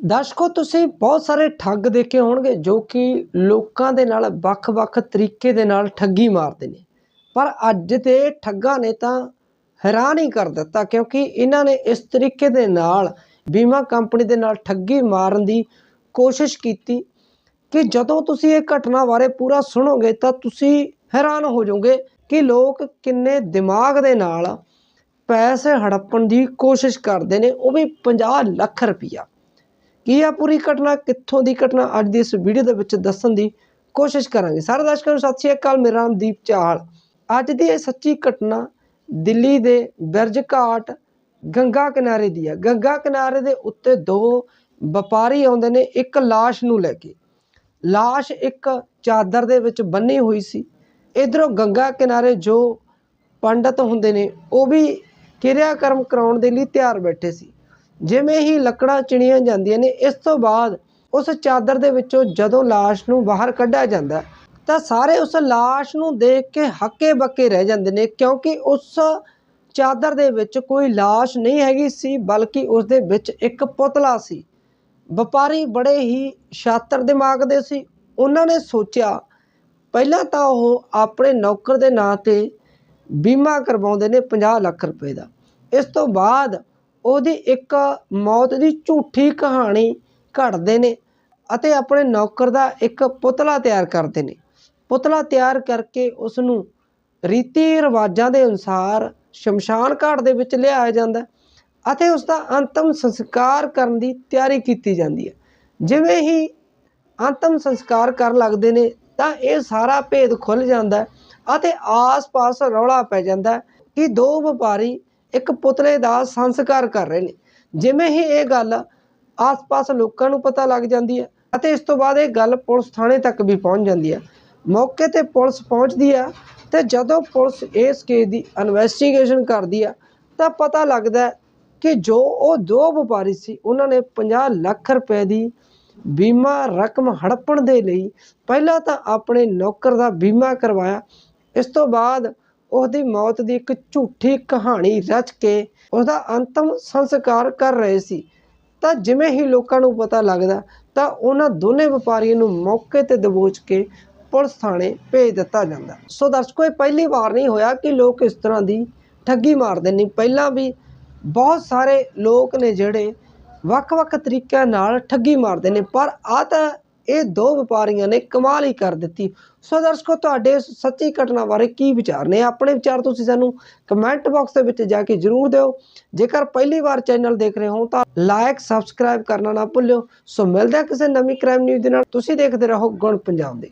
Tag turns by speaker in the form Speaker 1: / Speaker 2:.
Speaker 1: ਦਰਸ਼ਕੋ, ਤੁਸੀਂ ਬਹੁਤ ਸਾਰੇ ਠੱਗ ਦੇਖੇ ਹੋਣਗੇ ਜੋ ਕਿ ਲੋਕਾਂ ਦੇ ਨਾਲ ਵੱਖ-ਵੱਖ ਤਰੀਕੇ ਦੇ ਨਾਲ ਠੱਗੀ ਮਾਰਦੇ ਨੇ। ਪਰ ਅੱਜ ਦੇ ਠੱਗਾਂ ਨੇ ਤਾਂ ਹੈਰਾਨ ਹੀ ਕਰ ਦਿੱਤਾ ਕਿਉਂਕਿ ਇਹਨਾਂ ਨੇ ਇਸ ਤਰੀਕੇ ਦੇ ਨਾਲ ਬੀਮਾ ਕੰਪਨੀ ਦੇ ਨਾਲ ਠੱਗੀ ਮਾਰਨ ਦੀ ਕੋਸ਼ਿਸ਼ ਕੀਤੀ ਕਿ ਜਦੋਂ ਤੁਸੀਂ ਇਹ ਘਟਨਾ ਬਾਰੇ ਪੂਰਾ ਸੁਣੋਗੇ ਤਾਂ ਤੁਸੀਂ ਹੈਰਾਨ ਹੋ ਜਾਓਗੇ ਕਿ ਲੋਕ ਕਿੰਨੇ ਦਿਮਾਗ ਦੇ ਨਾਲ ਪੈਸੇ ਹੜੱਪਣ ਦੀ ਕੋਸ਼ਿਸ਼ ਕਰਦੇ ਨੇ। ਉਹ ਵੀ 50 ਲੱਖ ਰੁਪਈਆ। ਕੀ ਆ ਪੂਰੀ ਘਟਨਾ? ਕਿੱਥੋਂ ਦੀ ਘਟਨਾ? ਅੱਜ ਦੀ ਇਸ ਵੀਡੀਓ ਦੇ ਵਿੱਚ ਦੱਸਣ ਦੀ ਕੋਸ਼ਿਸ਼ ਕਰਾਂਗੇ। ਸਾਰੇ ਦਰਸ਼ਕਾਂ ਨੂੰ ਸਤਿ ਸ਼੍ਰੀ ਅਕਾਲ, ਮੇਰਾ ਨਾਮ ਦੀਪ ਚਾਹਲ। ਅੱਜ ਦੀ ਇਹ ਸੱਚੀ ਘਟਨਾ ਦਿੱਲੀ ਦੇ ਬਿਰਜ ਘਾਟ ਗੰਗਾ ਕਿਨਾਰੇ ਦੀ ਹੈ ਗੰਗਾ ਕਿਨਾਰੇ ਦੇ ਉੱਤੇ ਦੋ ਵਪਾਰੀ ਆਉਂਦੇ ਨੇ, ਇੱਕ ਲਾਸ਼ ਨੂੰ ਲੈ ਕੇ। ਲਾਸ਼ ਇੱਕ ਚਾਦਰ ਦੇ ਵਿੱਚ ਬੰਨੀ ਹੋਈ ਸੀ। ਇਧਰੋਂ ਗੰਗਾ ਕਿਨਾਰੇ ਜੋ ਪੰਡਤ ਹੁੰਦੇ ਨੇ, ਉਹ ਵੀ ਕਿਰਿਆ ਕਰਮ ਕਰਾਉਣ ਦੇ ਲਈ ਤਿਆਰ ਬੈਠੇ ਸੀ। ਜਿਵੇਂ ਹੀ ਲੱਕੜਾਂ ਚਿਣੀਆਂ ਜਾਂਦੀਆਂ ਨੇ, ਇਸ ਤੋਂ ਬਾਅਦ ਉਸ ਚਾਦਰ ਦੇ ਵਿੱਚੋਂ ਜਦੋਂ ਲਾਸ਼ ਨੂੰ ਬਾਹਰ ਕੱਢਿਆ ਜਾਂਦਾ, ਤਾਂ ਸਾਰੇ ਉਸ ਲਾਸ਼ ਨੂੰ ਦੇਖ ਕੇ ਹੱਕੇ ਬੱਕੇ ਰਹਿ ਜਾਂਦੇ ਨੇ, ਕਿਉਂਕਿ ਉਸ ਚਾਦਰ ਦੇ ਵਿੱਚ ਕੋਈ ਲਾਸ਼ ਨਹੀਂ ਹੈਗੀ ਸੀ, ਬਲਕਿ ਉਸ ਦੇ ਵਿੱਚ ਇੱਕ ਪੁਤਲਾ ਸੀ। ਵਪਾਰੀ ਬੜੇ ਹੀ ਸ਼ਾਤਰ ਦਿਮਾਗ ਦੇ ਸੀ। ਉਹਨਾਂ ਨੇ ਸੋਚਿਆ, ਪਹਿਲਾਂ ਤਾਂ ਉਹ ਆਪਣੇ ਨੌਕਰ ਦੇ ਨਾਂ ਤੇ ਬੀਮਾ ਕਰਵਾਉਂਦੇ ਨੇ 50 ਲੱਖ ਰੁਪਏ ਦਾ। ਇਸ ਤੋਂ ਬਾਅਦ ਉਹਦੀ ਇੱਕ ਮੌਤ ਦੀ ਝੂਠੀ ਕਹਾਣੀ ਘੜਦੇ ਨੇ ਅਤੇ ਆਪਣੇ ਨੌਕਰ ਦਾ ਇੱਕ ਪੁਤਲਾ ਤਿਆਰ ਕਰਦੇ ਨੇ। ਪੁਤਲਾ ਤਿਆਰ ਕਰਕੇ ਉਸ ਨੂੰ ਰੀਤੀ ਰਿਵਾਜਾਂ ਦੇ ਅਨੁਸਾਰ ਸ਼ਮਸ਼ਾਨ ਘਾਟ ਦੇ ਵਿੱਚ ਲਿਆਇਆ ਜਾਂਦਾ ਅਤੇ ਉਸ ਦਾ ਅੰਤਮ ਸੰਸਕਾਰ ਕਰਨ ਦੀ ਤਿਆਰੀ ਕੀਤੀ ਜਾਂਦੀ ਹੈ। ਜਿਵੇਂ ਹੀ ਅੰਤਮ ਸੰਸਕਾਰ ਕਰਨ ਲੱਗਦੇ ਨੇ ਤਾਂ ਇਹ ਸਾਰਾ ਭੇਦ ਖੁੱਲ ਜਾਂਦਾ ਅਤੇ ਆਸ-ਪਾਸ ਰੌਲਾ ਪੈ ਜਾਂਦਾ ਕਿ ਦੋ ਵਪਾਰੀ ਇੱਕ ਪੁਤਲੇ ਦਾ ਸੰਸਕਾਰ ਕਰ ਰਹੇ ਨੇ। ਜਿਵੇਂ ਹੀ ਇਹ ਗੱਲ ਆਸ-ਪਾਸ ਲੋਕਾਂ ਨੂੰ ਪਤਾ ਲੱਗ ਜਾਂਦੀ ਹੈ ਅਤੇ ਇਸ ਤੋਂ ਬਾਅਦ ਇਹ ਗੱਲ ਪੁਲਿਸ ਥਾਣੇ ਤੱਕ ਵੀ ਪਹੁੰਚ ਜਾਂਦੀ ਹੈ। ਮੌਕੇ ਤੇ ਪੁਲਿਸ ਪਹੁੰਚਦੀ ਆ ਤੇ ਜਦੋਂ ਪੁਲਿਸ ਇਸ ਕੇਸ ਦੀ ਇਨਵੈਸਟੀਗੇਸ਼ਨ ਕਰਦੀ ਆ ਤਾਂ ਪਤਾ ਲੱਗਦਾ ਕਿ ਜੋ ਉਹ ਦੋ ਵਪਾਰੀ ਸੀ, ਉਹਨਾਂ ਨੇ 50 ਲੱਖ ਰੁਪਏ ਦੀ ਬੀਮਾ ਰਕਮ ਹੜਪਣ ਦੇ ਲਈ ਪਹਿਲਾਂ ਤਾਂ ਆਪਣੇ ਨੌਕਰ ਦਾ ਬੀਮਾ ਕਰਵਾਇਆ। ਇਸ ਤੋਂ ਬਾਅਦ ਉਹਦੀ ਮੌਤ ਦੀ ਇੱਕ ਝੂਠੀ ਕਹਾਣੀ ਰਚ ਕੇ ਉਹਦਾ ਅੰਤਮ ਸੰਸਕਾਰ ਕਰ ਰਹੇ ਸੀ। ਤਾਂ ਜਿਵੇਂ ਹੀ ਲੋਕਾਂ ਨੂੰ ਪਤਾ ਲੱਗਦਾ, ਤਾਂ ਉਹਨਾਂ ਦੋਨੇ ਵਪਾਰੀਆਂ ਨੂੰ ਮੌਕੇ ਤੇ ਦਬੋਚ ਕੇ ਪੁਲਿਸ ਥਾਣੇ ਭੇਜ ਦਿੱਤਾ ਜਾਂਦਾ। ਸੋ ਦਰਸ਼ਕੋ, ਇਹ ਪਹਿਲੀ ਵਾਰ ਨਹੀਂ ਹੋਇਆ ਕਿ ਲੋਕ ਇਸ ਤਰ੍ਹਾਂ ਦੀ ਠੱਗੀ ਮਾਰਦੇ ਨੇ। ਪਹਿਲਾਂ ਵੀ ਬਹੁਤ ਸਾਰੇ ਲੋਕ ਨੇ ਜਿਹੜੇ ਵੱਖ-ਵੱਖ ਤਰੀਕਿਆਂ ਨਾਲ ਠੱਗੀ ਮਾਰਦੇ ਨੇ, ਪਰ ਆ ਤਾਂ ਇਹ ਦੋ ਵਪਾਰੀਆਂ ਨੇ ਕਮਾਲ ਹੀ ਕਰ ਦਿੱਤੀ। ਸੋ ਦਰਸ਼ਕੋ, ਤੁਹਾਡੇ ਸੱਚੀ ਘਟਨਾ ਬਾਰੇ ਕੀ ਵਿਚਾਰ ਨੇ? ਆਪਣੇ ਵਿਚਾਰ ਤੁਸੀਂ ਸਾਨੂੰ ਕਮੈਂਟ ਬਾਕਸ ਦੇ ਵਿੱਚ ਜਾ ਕੇ ਜਰੂਰ ਦਿਓ। ਜੇਕਰ ਪਹਿਲੀ ਵਾਰ ਚੈਨਲ ਦੇਖ ਰਹੇ ਹੋ, ਤਾਂ ਲਾਈਕ ਸਬਸਕ੍ਰਾਈਬ ਕਰਨਾ ਨਾ ਭੁੱਲਿਓ। ਸੋ ਮਿਲਦਾ ਕਿਸੇ ਨਵੀਂ ਕ੍ਰਾਈਮ ਨਿਊਜ਼ ਦੇ ਨਾਲ। ਤੁਸੀਂ ਦੇਖਦੇ ਰਹੋ ਗੁਣ ਪੰਜਾਬ ਦੇ।